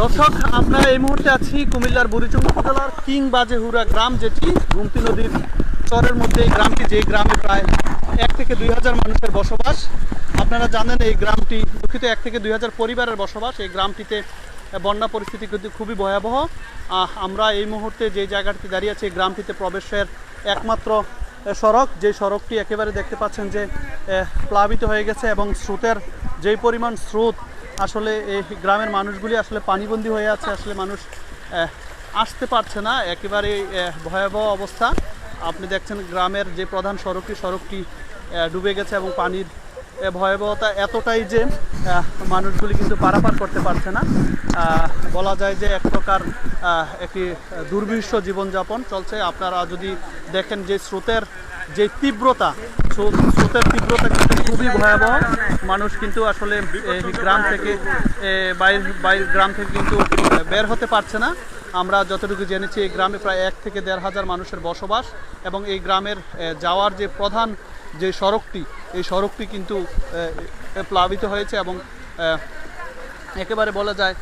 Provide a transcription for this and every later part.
দর্শক, আমরা এই মুহূর্তে আছি কুমিল্লার বুড়িচুং উপজেলার কিং বাজেহুরা গ্রাম, যেটি গুমতি নদীর চরের মধ্যে এই গ্রামটি, যে গ্রামে প্রায় এক থেকে দুই হাজার মানুষের বসবাস। আপনারা জানেন এই গ্রামটি দুঃখিত, এক থেকে দুই হাজার পরিবারের বসবাস। এই গ্রামটিতে বন্যা পরিস্থিতি কিন্তু খুবই ভয়াবহ। আমরা এই মুহূর্তে যে জায়গাটিতে দাঁড়িয়ে আছি, এই গ্রামটিতে প্রবেশের একমাত্র সড়ক, যে সড়কটি একেবারে দেখতে পাচ্ছেন যে প্লাবিত হয়ে গেছে এবং স্রোতের যেই পরিমাণ স্রোত আসলে এই গ্রামের মানুষগুলি আসলে পানিবন্দী হয়ে আছে, আসলে মানুষ আসতে পারছে না, একেবারে ভয়াবহ অবস্থা। আপনি দেখছেন গ্রামের যে প্রধান সড়কটি সড়কটি ডুবে গেছে এবং পানির ভয়াবহতা এতটাই যে মানুষগুলি কিন্তু পারাপার করতে পারছে না। বলা যায় যে এক প্রকার একটি দুর্বিষ জীবনযাপন চলছে। আপনারা যদি দেখেন যে স্রোতের যে তীব্রতা স্রোতের তীব্রতা কিন্তু খুবই ভয়াবহ। মানুষ কিন্তু আসলে গ্রাম থেকে বাইর বাইর গ্রাম থেকে কিন্তু বের হতে পারছে না। আমরা যতটুকু জেনেছি, এই গ্রামে প্রায় এক থেকে দেড় হাজার মানুষের বসবাস এবং এই গ্রামের যাওয়ার যে প্রধান যে সড়কটি, এই সড়কটি কিন্তু প্লাবিত হয়েছে এবং একেবারে বলা যায়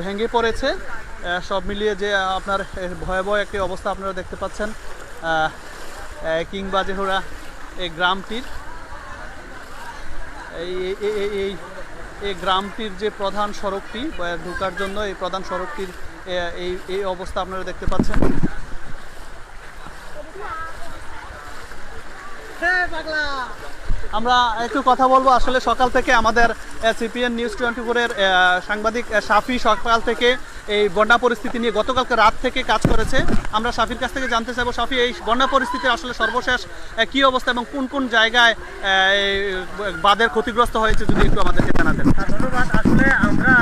ভেঙে পড়েছে। সব মিলিয়ে যে, আপনার ভয়াবহ একটি অবস্থা আপনারা দেখতে পাচ্ছেন। কিংবা যেহুরা এই গ্রামটির এই এই- এই- গ্রামটির যে প্রধান সড়কটি ঢোকার জন্য এই প্রধান সড়কটির এই এই অবস্থা আপনারা দেখতে পাচ্ছেন। আমরা একটু কথা বলব আসলে সকাল থেকে আমাদের সিপিএন নিউজ টোয়েন্টি ফোরের সাংবাদিক শাফি সকাল থেকে এই বন্যা পরিস্থিতি নিয়ে গতকালকে রাত থেকে কাজ করেছে। আমরা শাফির কাছ থেকে জানতে চাইব শাফি এই বন্যা পরিস্থিতি আসলে সর্বশেষ কি অবস্থা এবং কোন কোন জায়গায় বাঁধের ক্ষতিগ্রস্ত হয়েছে যদি একটু আমাদেরকে জানাতেন। হ্যাঁ, ধন্যবাদ। আসলে আমরা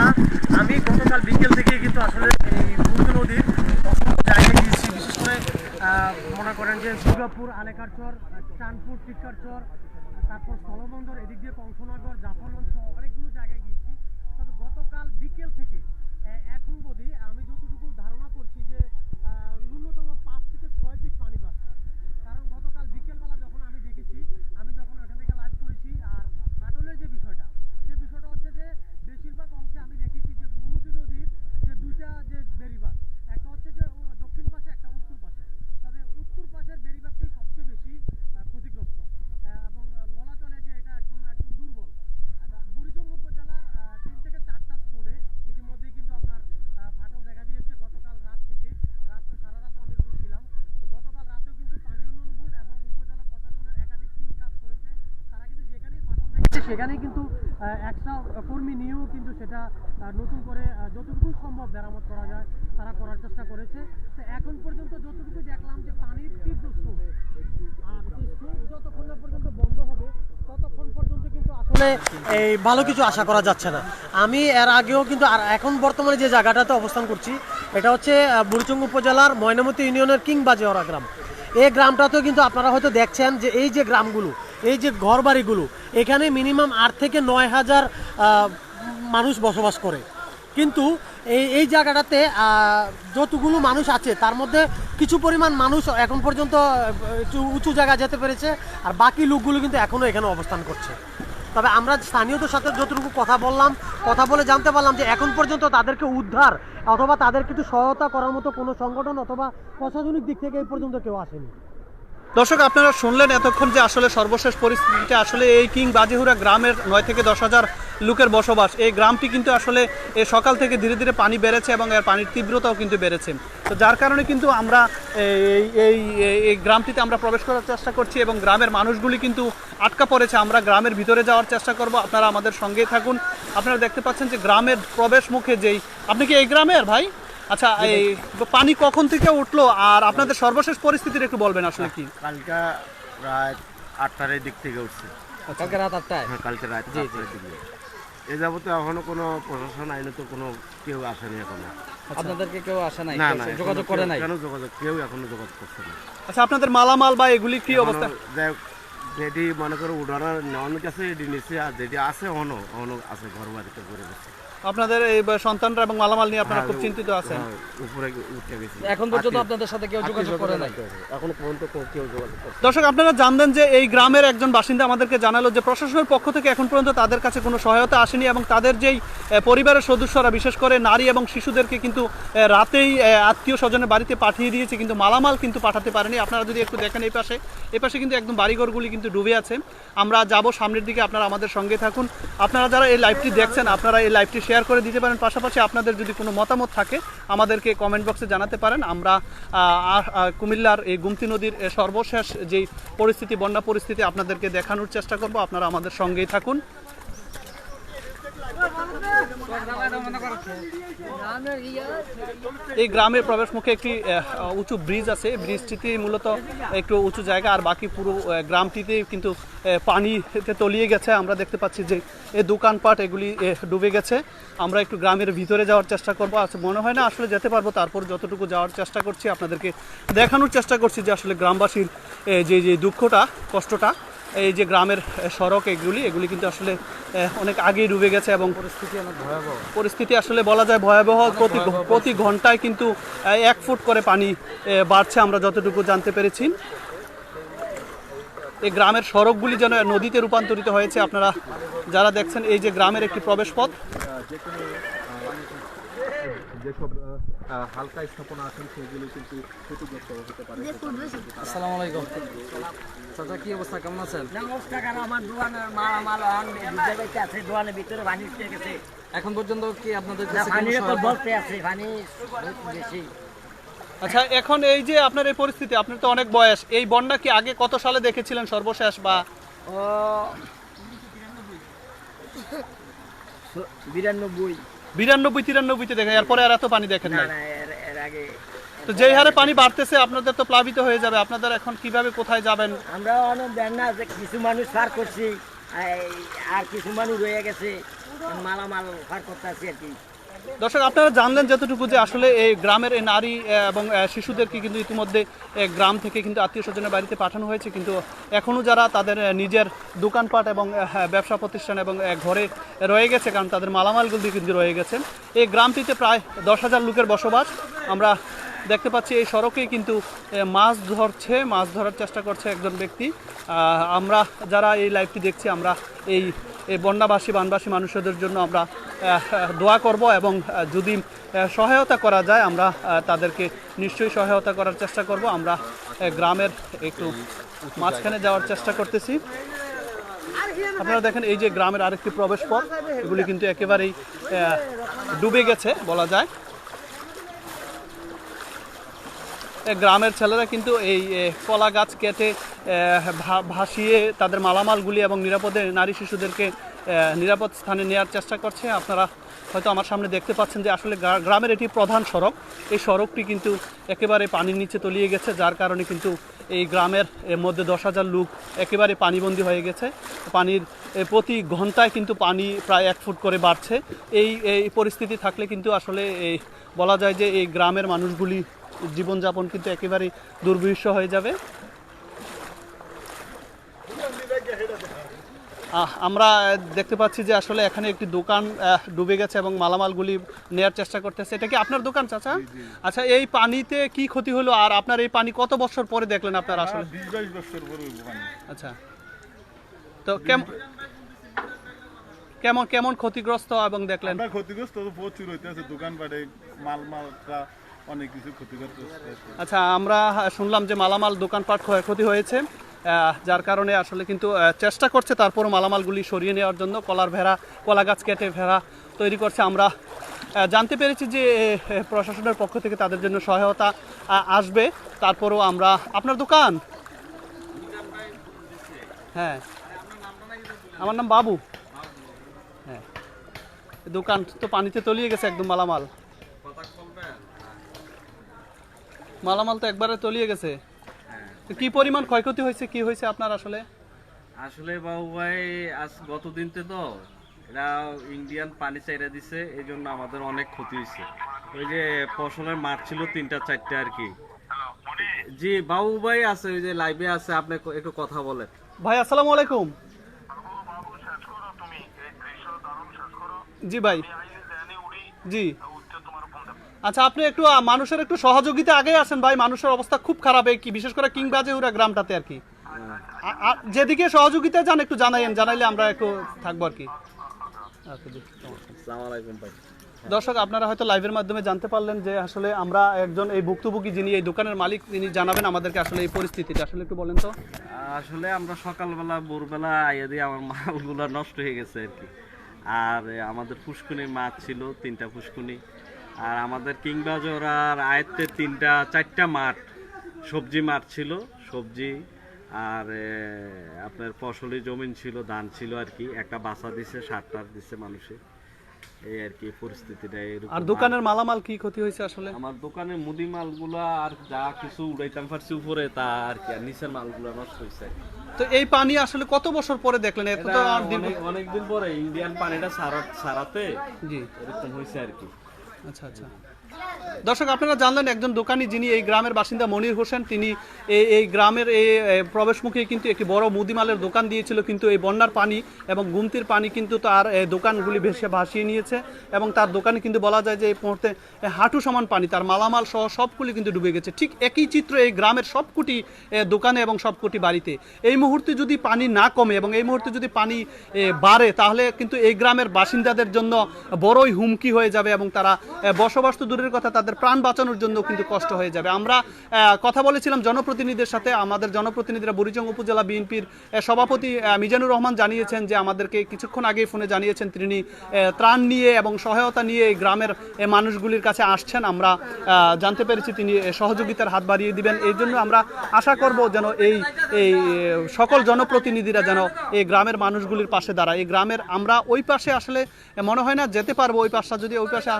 আমি গতকাল বিকেল থেকে কিন্তু আসলে এই বুদ্ধ নদীর জায়গায় গিয়েছি বিশেষ করে মনে করেন যে দুর্গাপুর আলেকারচর চাঁদপুর টিক্কারচর তারপর স্থলবন্দর এদিক দিয়ে কংসনগর জাফরগঞ্জ সহ অনেকগুলো জায়গায় গিয়েছি তবে গতকাল বিকেল থেকে এখন বোধি আমি যতটুকু ধারণা করছি যে ন্যূনতম পাঁচ থেকে ছয় ফিট পানি বাড়ছে কারণ গতকাল বিকেলবেলা যখন আমি দেখেছি আমি যখন ওখান থেকে লাইভ করেছি আর ফাটলের যে বিষয়টা যে বিষয়টা হচ্ছে যে বেশিরভাগ অংশে আমি দেখেছি যে গোমতী নদীর যে দুইটা যে বেরিবাদ একটা হচ্ছে যে ও দক্ষিণ পাশে একটা উত্তর পাশে তবে উত্তর পাশের বেরিবাদটাই সবচেয়ে বেশি আহ, ক্ষতিগ্রস্ত আহ, এবং আহ, বলা চলে যে এটা একদম একদম দুর্বল আর বুড়িচং উপজেলার আহ, তিন থেকে চারটা স্পোর্টে ইতিমধ্যেই কিন্তু আপনার আহ, ফাটল দেখা দিয়েছে গতকাল রাত থেকে রাত তো সারা রাতও আমি ঘুরছিলাম তো গতকাল রাতেও কিন্তু পানি উন্নয়ন বোর্ড এবং উপজেলা প্রশাসনের একাধিক টিম কাজ করেছে তারা কিন্তু যেখানেই সেখানেই কিন্তু একটা কর্মী নিয়েও কিন্তু সেটা নতুন করে যতটুকু সম্ভব মেরামত করা যায় তারা করার চেষ্টা করেছে। তো এখন পর্যন্ত যতটুকু দেখলাম যে পানির তীব্র স্রোত আর যতক্ষণ পর্যন্ত বন্ধ হবে ততক্ষণ পর্যন্ত কিন্তু আসলে এই ভালো কিছু আশা করা যাচ্ছে না। আমি এর আগেও কিন্তু আর এখন বর্তমানে যে জায়গাটাতে অবস্থান করছি এটা হচ্ছে আহ, উপজেলার ময়নামতি ইউনিয়নের কিংবাজিওরা গ্রাম। এই গ্রামটাতেও কিন্তু আপনারা হয়তো দেখছেন যে এই যে গ্রামগুলো এই যে ঘর বাড়িগুলো এখানে মিনিমাম আট থেকে নয় হাজার মানুষ বসবাস করে। কিন্তু এই এই জায়গাটাতে যতগুলো মানুষ আছে, তার মধ্যে কিছু পরিমাণ মানুষ এখন পর্যন্ত একটু উঁচু জায়গায় যেতে পেরেছে, আর বাকি লোকগুলো কিন্তু এখনও এখানে অবস্থান করছে। তবে আমরা স্থানীয়দের সাথে যতটুকু কথা বললাম, কথা বলে জানতে পারলাম যে এখন পর্যন্ত তাদেরকে উদ্ধার অথবা তাদের কিছু সহায়তা করার মতো কোনো সংগঠন অথবা প্রশাসনিক দিক থেকে এই পর্যন্ত কেউ আসেনি। দর্শক, আপনারা শুনলেন এতক্ষণ যে আসলে সর্বশেষ পরিস্থিতিতে আসলে এই কিং বাজিহুরা গ্রামের নয় থেকে দশ হাজার লোকের বসবাস। এই গ্রামটি কিন্তু আসলে এই সকাল থেকে ধীরে ধীরে পানি বেড়েছে এবং এর পানির তীব্রতাও কিন্তু বেড়েছে। তো যার কারণে কিন্তু আমরা এই এই, এই- এই গ্রামটিতে আমরা প্রবেশ করার চেষ্টা করছি এবং গ্রামের মানুষগুলি কিন্তু আটকা পড়েছে। আমরা গ্রামের ভিতরে যাওয়ার চেষ্টা করব। আপনারা আমাদের সঙ্গেই থাকুন। আপনারা দেখতে পাচ্ছেন যে গ্রামের প্রবেশ মুখে যেই, আপনি কি এই গ্রামের ভাই? আচ্ছা এই পানি কখন থেকে উঠল আর আপনাদের সর্বশেষ পরিস্থিতির একটু বলবেন আসলে কি? কালকা রাত আটটার দিক থেকে উঠছে। কালকে রাত আটটায়? হ্যাঁ কালকে রাত আটটার দিকে এ যাবতে এখনও কোনো প্রশাসন আইনত কোনো কেউ আসেনি এখনও। আপনাদেরকে কেউ আসে নাই? না না যোগাযোগ করে নাই? কেন যোগাযোগ কেউ এখনও যোগাযোগ করছে না। আচ্ছা আপনাদের মালামাল বা এগুলি কি অবস্থা এখনও যাই হোক, যেটি মনে করো উড়ানোর নেওয়ানোর কাছে এটি নিচে আর যেটি আছে অহনো অহনো আছে ঘর বাড়িতে করে গেছে। আপনাদের এই সন্তানরা এবং মালামাল নিয়ে আপনারা হ্যাঁ, খুব চিন্তিত আছেন। হ্যাঁ, উপরে উঠে গেছি। এখন পর্যন্ত আপনাদের সাথে কেউ যোগাযোগ করে নাই? এখন পর্যন্ত কেউ- কেউ যোগাযোগ করে দর্শক আপনারা জানবেন যে এই গ্রামের একজন বাসিন্দা আমাদেরকে জানালো যে প্রশাসনের পক্ষ থেকে এখন পর্যন্ত তাদের কাছে কোনো সহায়তা আসেনি এবং তাদের যেই পরিবারের সদস্যরা বিশেষ করে নারী এবং শিশুদেরকে কিন্তু রাতেই আত্মীয় স্বজনের বাড়িতে পাঠিয়ে দিয়েছে কিন্তু মালামাল কিন্তু পাঠাতে পারেনি। আপনারা যদি একটু দেখেন এই পাশে এই পাশে কিন্তু একদম বাড়িঘরগুলি কিন্তু ডুবে আছে। আমরা যাব সামনের দিকে আপনারা আমাদের সঙ্গে থাকুন। আপনারা যারা এই লাইভটি দেখছেন আপনারা এই লাইভটি শেয়ার করে দিতে পারেন। পাশাপাশি আপনাদের যদি কোনো মতামত থাকে, আমাদেরকে কমেন্ট বক্সে জানাতে পারেন। আমরা কুমিল্লার এই গুমতি নদীর সর্বশেষ যেই পরিস্থিতি, বন্যা পরিস্থিতি আপনাদেরকে দেখানোর চেষ্টা করব। আপনারা আমাদের সঙ্গেই থাকুন। এই গ্রামের প্রবেশ মুখে একটি উঁচু ব্রিজ আছে। ব্রিজটিতে মূলত একটু উঁচু জায়গা, আর বাকি পুরো গ্রামটিতে কিন্তু পানিতে তলিয়ে গেছে। আমরা দেখতে পাচ্ছি যে এই দোকানপাট, এগুলি ডুবে গেছে। আমরা একটু গ্রামের ভিতরে যাওয়ার চেষ্টা করব। আচ্ছা মনে হয় না আসলে যেতে পারব, তারপর যতটুকু যাওয়ার চেষ্টা করছি, আপনাদেরকে দেখানোর চেষ্টা করছি যে আসলে গ্রামবাসীর যে যে দুঃখটা, কষ্টটা এই যে গ্রামের সড়ক এগুলি এগুলি কিন্তু আসলে অনেক আগেই ডুবে গেছে এবং পরিস্থিতি অনেক ভয়াবহ। পরিস্থিতি আসলে বলা যায় ভয়াবহ। প্রতি প্রতি ঘন্টায় কিন্তু এক ফুট করে পানি বাড়ছে আমরা যতটুকু জানতে পেরেছি। এই গ্রামের সড়কগুলি যেন নদীতে রূপান্তরিত হয়েছে আপনারা যারা দেখছেন এই যে গ্রামের একটি প্রবেশ পথ যেসব হালকা স্থাপনা আছেন সেগুলো কিন্তু ক্ষতিগ্রস্ত হতে পারে। আসসালামু আলাইকুম। চাচা কি অবস্থা? কেমন আছেন? আমার দোকানের মালামাল অন বিদ্যালয়তে আছে দোকানের ভিতরে পানি উঠে গেছে। এখন পর্যন্ত কি আপনাদের কাছে আছে পানি বেশি আচ্ছা এখন এই যে আপনার এই পরিস্থিতি আপনার তো অনেক বয়স। এই বন্যা কি আগে কত সালে দেখেছিলেন সর্বশেষ বা? ও বিরানব্বই। বিরানব্বই তিরানব্বইতে দেখেন এরপরে আর এত পানি দেখেন না তো যেই হারে পানি বাড়তেছে আপনাদের তো প্লাবিত হয়ে যাবে। আপনাদের এখন কীভাবে কোথায় যাবেন? আমরা অনেক দেন না যে কিছু মানুষ পার করছি আর কিছু মানুষ রয়ে গেছে মালামাল পার করতে আছি আর কি। দর্শক আপনারা জানলেন যতটুকু যে আসলে এই গ্রামের এই নারী এবং শিশুদেরকে কিন্তু ইতিমধ্যে গ্রাম থেকে কিন্তু আত্মীয় স্বজনের বাড়িতে পাঠানো হয়েছে। কিন্তু এখনও যারা তাদের নিজের দোকানপাট এবং আহ, ব্যবসা প্রতিষ্ঠান এবং ঘরে রয়ে গেছে কারণ তাদের মালামালগুলি কিন্তু রয়ে গেছে। এই গ্রামটিতে প্রায় দশ হাজার লোকের বসবাস। আমরা দেখতে পাচ্ছি এই সড়কেই কিন্তু মাছ ধরছে মাছ ধরার চেষ্টা করছে একজন ব্যক্তি। আমরা যারা এই লাইভটি দেখছি আমরা এই এই বন্যাবাসী, বানবাসী মানুষদের জন্য আমরা দোয়া করব এবং যদি সহায়তা করা যায়, আমরা তাদেরকে নিশ্চয়ই সহায়তা করার চেষ্টা করব। আমরা গ্রামের একটু মাঝখানে যাওয়ার চেষ্টা করতেছি। আপনারা দেখেন, এই যে গ্রামের আরেকটি প্রবেশ পথ এগুলি কিন্তু একেবারেই ডুবে গেছে বলা যায় এ, গ্রামের ছেলেরা কিন্তু এই কলা গাছ কেটে ভাসিয়ে তাদের মালামালগুলি এবং নিরাপদে নারী শিশুদেরকে নিরাপদ স্থানে নেওয়ার চেষ্টা করছে। আপনারা হয়তো আমার সামনে দেখতে পাচ্ছেন যে আসলে গ্রামের এটি প্রধান সড়ক। এই সড়কটি কিন্তু একেবারে পানির নিচে তলিয়ে গেছে, যার কারণে কিন্তু এই গ্রামের মধ্যে দশ হাজার লোক একেবারে পানিবন্দী হয়ে গেছে। পানির প্রতি ঘন্টায় কিন্তু পানি প্রায় এক ফুট করে বাড়ছে। এই এই পরিস্থিতি থাকলে কিন্তু আসলে এই, বলা যায় যে এই গ্রামের মানুষগুলি জীবনযাপন কিন্তু একেবারে দুর্বিষ হয়ে যাবে। আমরা দেখতে পাচ্ছি যে আসলে এখানে একটি দোকান ডুবে গেছে এবং মালামালগুলি নেয়ার চেষ্টা করতেছে। এটা কি আপনার দোকান চাচা? আচ্ছা এই পানিতে কি ক্ষতি হলো আর আপনার এই পানি কত বছর পরে দেখলেন আপনার আসলে? আচ্ছা। তো কেমন কেমন কেমন ক্ষতিগ্রস্ত এবং দেখলেন? ক্ষতিগ্রস্ত প্রচুর হইতেছে। দোকানপাটে মাল মালটা অনেক কিছু ক্ষতিগ্রস্ত আচ্ছা আমরা শুনলাম যে মালামাল দোকানপাট ক্ষয়ক্ষতি হয়েছে। যার কারণে আসলে কিন্তু চেষ্টা করছে তারপর মালামালগুলি সরিয়ে নেওয়ার জন্য। কলার ভেড়া, কলা গাছ কেটে ভেড়া তৈরি করছে আমরা। জানতে পেরেছি যে প্রশাসনের পক্ষ থেকে তাদের জন্য সহায়তা আসবে। তারপরও আমরা, আপনার দোকান? হ্যাঁ। আমার নাম বাবু। হ্যাঁ। দোকান তো পানিতে তলিয়ে গেছে একদম মালামাল। মালামাল তো একবারে তলিয়ে গেছে। কি পরিমাণ ক্ষয়ক্ষতি হয়েছে কি হয়েছে আপনার আসলে? আসলে বাবু ভাই আজ গত দিনতে তো এরা ইন্ডিয়ান পানি চাইরা দিছে এই জন্য আমাদের অনেক ক্ষতি হয়েছে। ওই যে ফসলের মাঠ ছিল তিনটা চারটে আর কি। জি বাবু ভাই আছে ওই যে লাইভে আছে আপনি একটু কথা বলেন। ভাই আসসালামু আলাইকুম। জি ভাই। জি। আচ্ছা আপনি একটু মানুষের একটু সহযোগিতা আগে আসেন ভাই। মানুষের অবস্থা খুব খারাপ এই কি বিশেষ করে কিং বাজেহুরা গ্রামটাতে আর কি। যেদিকে সহযোগিতা যান একটু জানাইন জানাইলে আমরা একটু থাকব আর কি। আচ্ছা, ভাই। দর্শক আপনারা হয়তো লাইভের মাধ্যমে জানতে পারলেন যে আসলে আমরা একজন এই ভুক্তভোগী যিনি এই দোকানের মালিক তিনি জানাবেন আমাদেরকে আসলে এই পরিস্থিতিটা। আসলে একটু বলেন তো। আসলে আমরা সকালবেলা ভোরবেলা আইয়া দিয়ে আমার মালগুলো নষ্ট হয়ে গেছে আর কি। আর আমাদের ফুসকুনি মাছ ছিল তিনটা ফুসকুনি। আর আমাদের কিংবাজর আর আয়ত্তে তিনটা চারটা মাঠ সবজি মাঠ ছিল সবজি আর আপনার ফসলি জমিন ছিল ধান ছিল আর কি। একটা বাসা দিছে সার টার দিছে মানুষে। এই আর কি পরিস্থিতিটা এরকম। আর দোকানের মালামাল কি ক্ষতি হয়েছে আসলে? আমার দোকানে মুদি মালগুলা আর যা কিছু উড়াইতাম পারছি উপরে তা আর কি আর নিচের মালগুলা নষ্ট হয়েছে। তো এই পানি আসলে কত বছর পরে দেখলেন? এত তো অনেক অনেকদিন পরে ইন্ডিয়ান পানিটা সারা সারাতে জি। এরকম হয়েছে আর কি। আচ্ছা আচ্ছা। দর্শক, আপনারা জানলেন একজন দোকানি যিনি এই গ্রামের বাসিন্দা মনির হোসেন, তিনি এই এই গ্রামের এই প্রবেশমুখে কিন্তু একটি বড় মুদিমালের দোকান দিয়েছিল, কিন্তু এই বন্যার পানি এবং গুমতির পানি কিন্তু তার দোকানগুলি ভেসে ভাসিয়ে নিয়েছে এবং তার দোকানে কিন্তু বলা যায় যে এই মুহূর্তে হাঁটু সমান পানি, তার মালামাল সহ সবগুলি কিন্তু ডুবে গেছে। ঠিক একই চিত্র এই গ্রামের সবকটি দোকানে এবং সবকটি বাড়িতে। এই মুহূর্তে যদি পানি না কমে এবং এই মুহূর্তে যদি পানি বাড়ে, তাহলে কিন্তু এই গ্রামের বাসিন্দাদের জন্য বড়ই হুমকি হয়ে যাবে এবং তারা বসবাস তো দূরের কথা তাদের প্রাণ বাঁচানোর জন্য কিন্তু কষ্ট হয়ে যাবে। আমরা কথা বলেছিলাম জনপ্রতিনিধিদের সাথে, আমাদের জনপ্রতিনিধিরা বুড়িচং উপজেলা বিএনপির সভাপতি মিজানুর রহমান জানিয়েছেন যে আমাদেরকে কিছুক্ষণ আগেই ফোনে জানিয়েছেন তিনি ত্রাণ নিয়ে এবং সহায়তা নিয়ে এই গ্রামের মানুষগুলির কাছে আসছেন। আমরা জানতে পেরেছি তিনি সহযোগিতার হাত বাড়িয়ে দিবেন। এই জন্য আমরা আশা করব যেন এই এই সকল জনপ্রতিনিধিরা যেন এই গ্রামের মানুষগুলির পাশে দাঁড়ায়। এই গ্রামের আমরা ওই পাশে আসলে মনে হয় না যেতে পারব, ওই পাশটা যদি ওই পাশে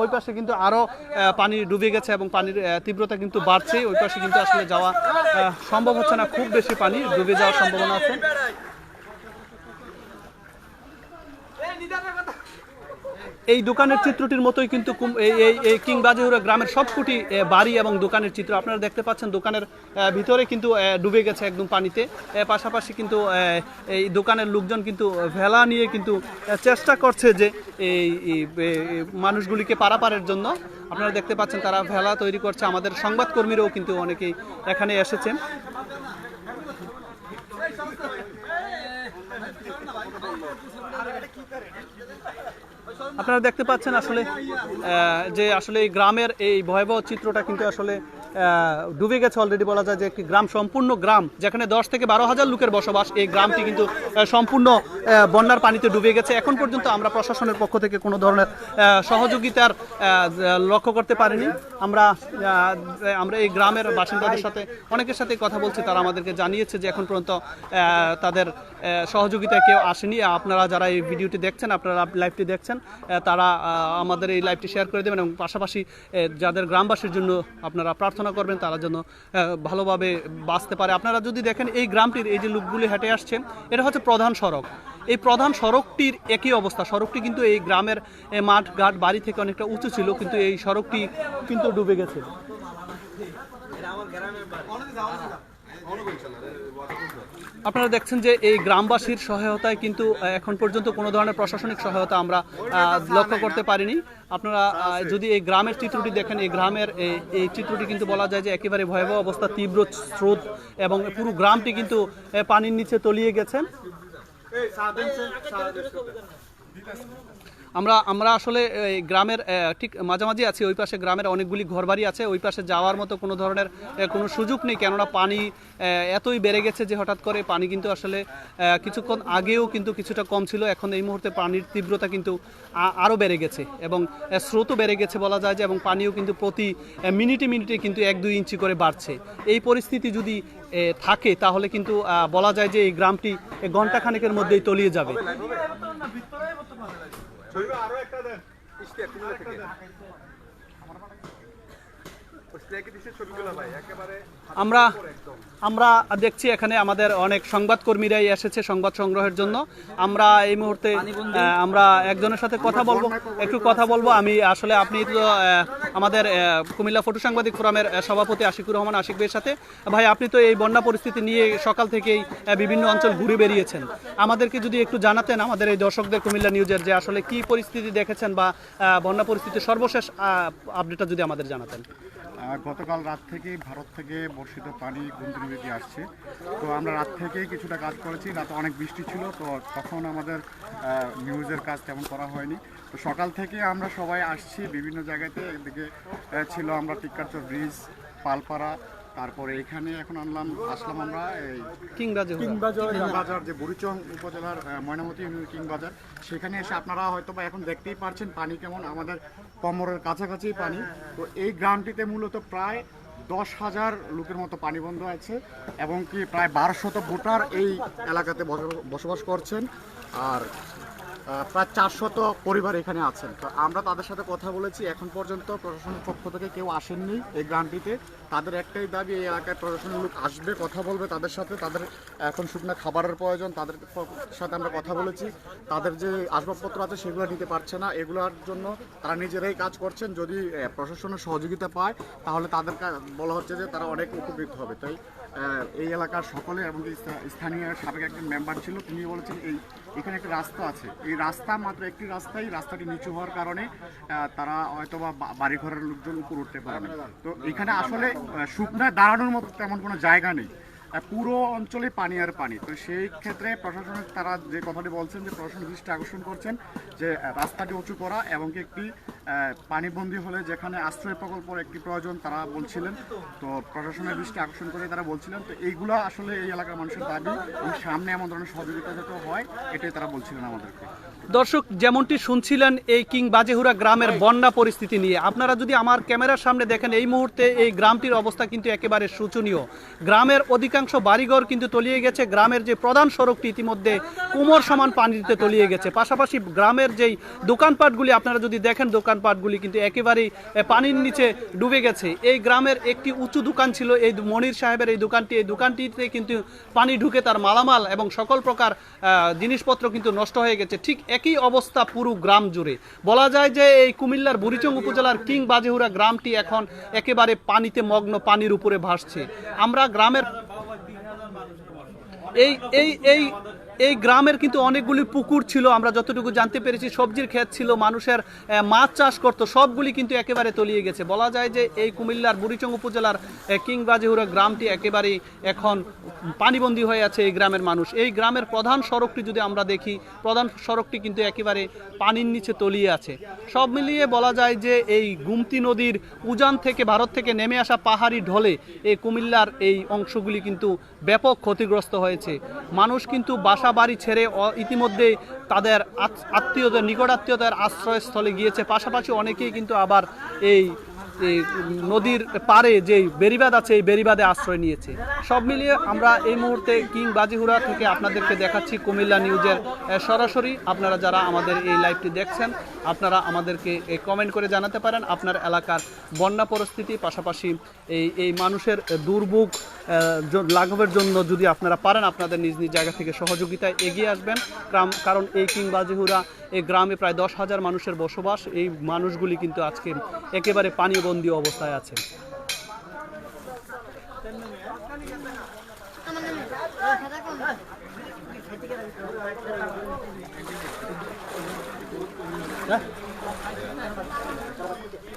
ওই পাশে কিন্তু আরও পানি ডুবে গেছে এবং পানির তীব্রতা কিন্তু বাড়ছে। ওই পাশে কিন্তু আসলে যাওয়া সম্ভব হচ্ছে না। খুব বেশি পানি ডুবে যাওয়ার সম্ভাবনা আছে। এই দোকানের চিত্রটির মতোই কিন্তু এই এই এই কিং বাজেহুরা গ্রামের সবকটি বাড়ি এবং দোকানের চিত্র। আপনারা দেখতে পাচ্ছেন দোকানের ভিতরে কিন্তু ডুবে গেছে একদম পানিতে। পাশাপাশি কিন্তু এই দোকানের লোকজন কিন্তু ভেলা নিয়ে কিন্তু চেষ্টা করছে যে এই মানুষগুলিকে পারাপারের জন্য। আপনারা দেখতে পাচ্ছেন তারা ভেলা তৈরি করছে। আমাদের সংবাদকর্মীরাও কিন্তু অনেকেই এখানে এসেছেন। আপনারা দেখতে পাচ্ছেন আসলে যে আসলে এই গ্রামের এই ভয়াবহ চিত্রটা কিন্তু আসলে ডুবে গেছে অলরেডি বলা যায় যে একটি গ্রাম সম্পূর্ণ গ্রাম যেখানে দশ থেকে বারো হাজার লোকের বসবাস এই গ্রামটি কিন্তু সম্পূর্ণ বন্যার পানিতে ডুবে গেছে। এখন পর্যন্ত আমরা প্রশাসনের পক্ষ থেকে কোনো ধরনের সহযোগিতার লক্ষ্য করতে পারিনি। আমরা আমরা এই গ্রামের বাসিন্দাদের সাথে অনেকের সাথে কথা বলছি তারা আমাদেরকে জানিয়েছে যে এখন পর্যন্ত তাদের আহ, সহযোগিতায় কেউ আসেনি। আপনারা যারা এই ভিডিওটি দেখছেন আপনারা লাইভটি দেখছেন তারা আমাদের এই লাইভটি শেয়ার করে দেবেন এবং পাশাপাশি যাদের গ্রামবাসীর জন্য আপনারা প্রার্থনা করবেন, তারা যেন ভালোভাবে বাঁচতে পারে। আপনারা যদি দেখেন, এই গ্রামটির এই যে লোকগুলি হেঁটে আসছে এটা হচ্ছে প্রধান সড়ক। এই প্রধান সড়কটির একই অবস্থা। সড়কটি কিন্তু এই গ্রামের মাঠ, ঘাট, বাড়ি থেকে অনেকটা উঁচু ছিল, কিন্তু এই সড়কটি কিন্তু ডুবে গেছে। আপনারা দেখছেন যে এই গ্রামবাসীর সহায়তায় কিন্তু এখন পর্যন্ত কোনো ধরনের প্রশাসনিক সহায়তা আমরা লক্ষ্য করতে পারিনি। আপনারা যদি এই গ্রামের চিত্রটি দেখেন, এই গ্রামের এই- চিত্রটি কিন্তু বলা যায় যে একেবারে ভয়াবহ অবস্থা, তীব্র স্রোত এবং পুরো গ্রামটি কিন্তু পানির নিচে তলিয়ে গেছে। আমরা আমরা আসলে গ্রামের ঠিক মাঝামাঝি আছি, ওই পাশে গ্রামের অনেকগুলি ঘরবাড়ি আছে, ওই পাশে যাওয়ার মতো কোনো ধরনের কোনো সুযোগ নেই, কেননা পানি এতই বেড়ে গেছে যে হঠাৎ করে পানি কিন্তু আসলে কিছুক্ষণ আগেও কিন্তু কিছুটা কম ছিল, এখন এই মুহূর্তে পানির তীব্রতা কিন্তু আরও বেড়ে গেছে এবং স্রোতও বেড়ে গেছে বলা যায় যে, এবং পানিও কিন্তু প্রতি মিনিটে মিনিটে কিন্তু এক দুই ইঞ্চি করে বাড়ছে। এই পরিস্থিতি যদি থাকে তাহলে কিন্তু বলা যায় যে এই গ্রামটি ঘন্টাখানেকের মধ্যেই তলিয়ে যাবে। আমরা আমরা দেখছি এখানে আমাদের অনেক সংবাদকর্মীরাই এসেছে সংবাদ সংগ্রহের জন্য। আমরা এই মুহূর্তে আমরা একজনের সাথে কথা বলব। একটু কথা বলব। আমি আসলে আপনি তো আমাদের কুমিল্লা ফটো সাংবাদিক ফোরামের সভাপতি আশিকুর রহমান আশিক ভাইয়ের সাথে। ভাই, আপনি তো এই বন্যা পরিস্থিতি নিয়ে সকাল থেকেই বিভিন্ন অঞ্চল ঘুরে বেরিয়েছেন। আমাদেরকে যদি একটু জানাতেন, আমাদের এই দর্শকদের কুমিল্লা নিউজের যে আসলে কি পরিস্থিতি দেখেছেন বা বন্যা পরিস্থিতির সর্বশেষ আপডেটটা যদি আমাদের জানাতেন। গতকাল রাত থেকেই ভারত থেকে বর্ষিত পানি গুমতি নদীতে আসছে। তো আমরা রাত থেকেই কিছুটা কাজ করেছি, রাতে অনেক বৃষ্টি ছিল, তো তখন আমাদের নিউজের কাজ তেমন করা হয়নি। তো সকাল থেকে আমরা সবাই আসছি বিভিন্ন জায়গাতে। একদিকে ছিল আমরা টিক্কারচর ব্রিজ পালপাড়া তারপরে এখানে এখন আনলাম আসলাম আমরা এই কিংবাজার। যে বুড়িচং উপজেলার ময়নামতি ইউনিয়ন কিং বাজার সেখানে এসে আপনারা হয়তো বা এখন দেখতেই পারছেন পানি কেমন আমাদের কোমরের কাছাকাছি পানি। তো এই গ্রামটিতে মূলত প্রায় দশ হাজার লোকের মতো পানি বন্ধ আছে এবং কি প্রায় বারোশত ভোটার এই এলাকাতে বস- বসবাস করছেন। আর প্রায় চারশত পরিবার এখানে আছেন। তো আমরা তাদের সাথে কথা বলেছি। এখন পর্যন্ত প্রশাসনের পক্ষ থেকে কেউ আসেননি এই গ্রামটিতে তাদের একটাই দাবি, এই এলাকায় প্রশাসনের লোক আসবে, কথা বলবে তাদের সাথে। তাদের, এখন শুকনো খাবারের প্রয়োজন, তাদের সাথে আমরা কথা বলেছি। তাদের যে আসবাবপত্র আছে সেগুলো নিতে পারছে না। এগুলোর জন্য তারা নিজেরাই কাজ করছেন। যদি প্রশাসনের সহযোগিতা পায়, তাহলে তাদের বলা হচ্ছে যে তারা অনেক উপকৃত হবে। তাই এই এলাকার সকলে এবং স্থানীয় সাবেক একজন মেম্বার ছিল তিনি বলেছেন, এই, এখানে একটা রাস্তা আছে। এই রাস্তা মাত্র একটি রাস্তাই রাস্তাটি নিচু হওয়ার কারণে তারা হয়তো বা- বাড়িঘরের লোকজন উপর উঠতে পারে না তো এখানে আসলে আহ, শুকনায় দাঁড়ানোর মতো তেমন কোনো জায়গা নেই। পুরো অঞ্চলে পানি আর পানি। তো সেই ক্ষেত্রে প্রশাসনের তারা যে কথাটি বলছেন যে প্রশাসন দৃষ্টি আকর্ষণ করছেন যে রাস্তাটি উঁচু করা এবং একটি পানিবন্দী হলে যেখানে আশ্রয় প্রকল্পের একটি প্রয়োজন তারা বলছিলেন। তো প্রশাসনের দৃষ্টি আকর্ষণ করে তারা বলছিলেন। তো এইগুলো আসলে এই এলাকার মানুষের দাবি এবং সামনে এমন ধরনের সহযোগিতা যাতে হয় এটাই তারা বলছিলেন আমাদেরকে। দর্শক যেমনটি শুনছিলেন এই কিং বাজেহুরা গ্রামের বন্যা পরিস্থিতি নিয়ে। আপনারা যদি আমার ক্যামেরার সামনে দেখেন এই মুহূর্তে এই গ্রামটির অবস্থা কিন্তু একেবারে শোচনীয়। গ্রামের অধিকাংশ বাড়িঘর কিন্তু তলিয়ে গেছে। গ্রামের যে প্রধান সড়কটি ইতিমধ্যে কোমর সমান পানিতে তলিয়ে গেছে। পাশাপাশি গ্রামের যেই দোকানপাটগুলি আপনারা যদি দেখেন দোকানপাটগুলি কিন্তু একেবারেই পানির নিচে ডুবে গেছে। এই গ্রামের একটি উঁচু দোকান ছিল এই মনির সাহেবের এই দোকানটি। এই দোকানটিতে কিন্তু পানি ঢুকে তার মালামাল এবং সকল প্রকার জিনিসপত্র কিন্তু নষ্ট হয়ে গেছে। ঠিক একই অবস্থা পুরো গ্রাম জুড়ে। বলা যায় যে এই কুমিল্লার বুড়িচং উপজেলার কিং বাজেহুরা গ্রামটি এখন একেবারে পানিতে মগ্ন, পানির উপরে ভাসছে। আমরা গ্রামের এই এই এই এই গ্রামের কিন্তু অনেকগুলি পুকুর ছিল, আমরা যতটুকু জানতে পেরেছি সবজির ক্ষেত ছিল, মানুষের মাছ চাষ করতো, সবগুলি কিন্তু একেবারে তলিয়ে গেছে। বলা যায় যে এই কুমিল্লার বুড়িচং উপজেলার কিংবাজিহুরা গ্রামটি একেবারেই এখন পানিবন্দী হয়ে আছে এই গ্রামের মানুষ। এই গ্রামের প্রধান সড়কটি যদি আমরা দেখি, প্রধান সড়কটি কিন্তু একেবারে পানির নিচে তলিয়ে আছে। সব মিলিয়ে বলা যায় যে এই গুমতি নদীর উজান থেকে ভারত থেকে নেমে আসা পাহাড়ি ঢলে এই কুমিল্লার এই অংশগুলি কিন্তু ব্যাপক ক্ষতিগ্রস্ত হয়েছে। মানুষ কিন্তু বাসা বাড়ি ছেড়ে ইতিমধ্যে তাদের আত- আত্মীয়দের, নিকট আত্মীয়তার আশ্রয়স্থলে গিয়েছে। পাশাপাশি অনেকেই কিন্তু আবার এই নদীর পারে যে বেরিবাদ আছে, এই বেরিবাদে আশ্রয় নিয়েছে। সব মিলিয়ে আমরা এই মুহূর্তে কিং বাজিহুরা থেকে আপনাদেরকে দেখাচ্ছি কুমিল্লা নিউজের সরাসরি। আপনারা যারা আমাদের এই লাইভটি দেখছেন, আপনারা আমাদেরকে কমেন্ট করে জানাতে পারেন আপনার এলাকার বন্যা পরিস্থিতি, পাশাপাশি এই এই মানুষের দুর্ভোগ লাঘবের জন্য যদি আপনারা পারেন আপনাদের নিজ নিজ জায়গা থেকে সহযোগিতায় এগিয়ে আসবেন। কারণ এই কিং বাজিহুরা এই গ্রামে প্রায় দশ হাজার মানুষের বসবাস। এই মানুষগুলি কিন্তু আজকে একেবারে পানীয়বন্দী অবস্থায় আছে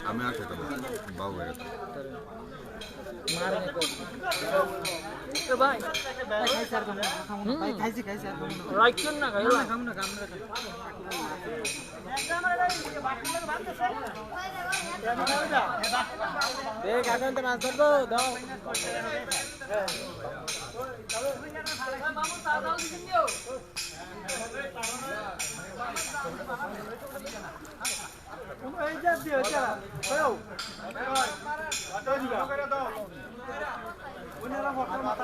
আমি না। হয়ে গেছে। দেন খামা দেখ আগামীতে মাছ ধরবো দাও। মাথা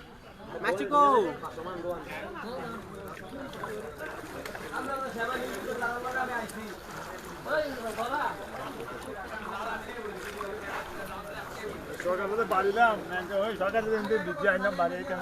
কাবিলা সরকার বলে বাড়িলাম ওই সরকার দিচ্ছি আইলাম বাড়ি কেন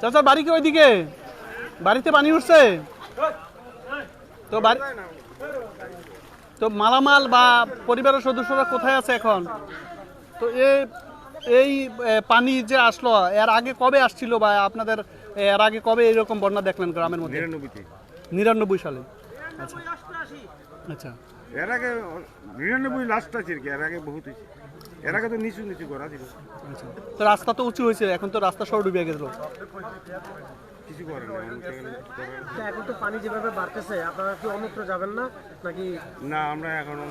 চাচা বাড়ি কি ওইদিকে? বাড়িতে পানি উঠছে? তো বাড়ি তো মালামাল বা পরিবারের সদস্যরা কোথায় আছে এখন? তো এ এই পানি যে আসলো এর আগে কবে আসছিল বা আপনাদের এর আগে কবে এরকম বন্যা দেখলেন গ্রামের মধ্যে? নিরানব্বই সালে। আচ্ছা। আচ্ছা। এর আগে নিরানব্বই লাস্ট আছে আর কি এর আগে বহুত হয়েছে এর আগে তো নিচু নিচু করা ছিল। আচ্ছা। তো রাস্তা তো উঁচু হয়েছে এখন তো রাস্তা সব ডুবে গেছিল কিছু না এখন তো পানি যেভাবে বাড়তেছে আপনারা কি অন্যত্র যাবেন না? নাকি না আমরা এখনও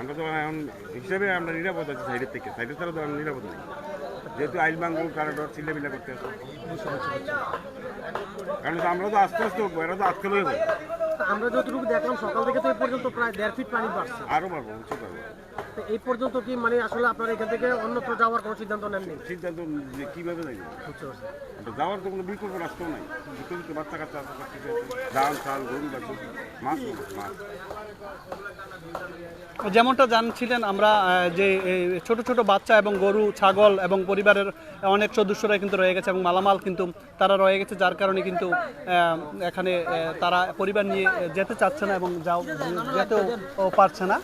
আমরা তো এখন হিসাবে আমরা নিরাপদ আছি সাইডের থেকে। সাইডের ছাড়া তো আমরা নিরাপদ নেই। যেহেতু আইল বাঙ্গুল কারাডর চিল্লাবিল্লা করতে আছে। কারণ তো আমরা তো আস্তে আস্তে এরা তো আজকে হয়ে আমরা যতটুকু দেখলাম, সকাল থেকে তো এই পর্যন্ত প্রায় দেড় ফিট পানি বাড়ছে। আরও বাড়বো এই পর্যন্ত কি মানে আসলে আপনারা এখান থেকে অন্যত্র যাওয়ার কোনো সিদ্ধান্ত নেননি? সিদ্ধান্ত যে কীভাবে যাই যাওয়ার তো কোনো বিকল্প রাস্তাও নাই। বিকল্প বাচ্চা কাচ্চা আছে ডাল চাল গরু বাছুর মাছ মাছ। যেমনটা জানছিলেন আমরা যে এই ছোট ছোট বাচ্চা এবং গরু ছাগল এবং পরিবারের অনেক সদস্যরা কিন্তু রয়ে গেছে এবং মালামাল কিন্তু তারা রয়ে গেছে যার কারণে কিন্তু এখানে তারা পরিবার নিয়ে যেতে চাচ্ছে না এবং যাও যেতেও ও পারছে না।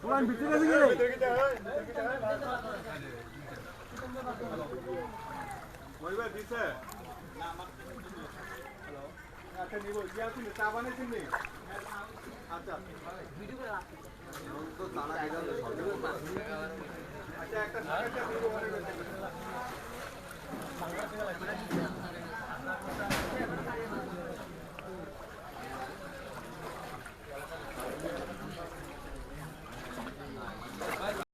পুরান ভিতরে দিকে দিছে নিব ইয়া তুমি চা বানাইছিস আচ্ছা ভিডিও করে রাখছি আচ্ছা একটা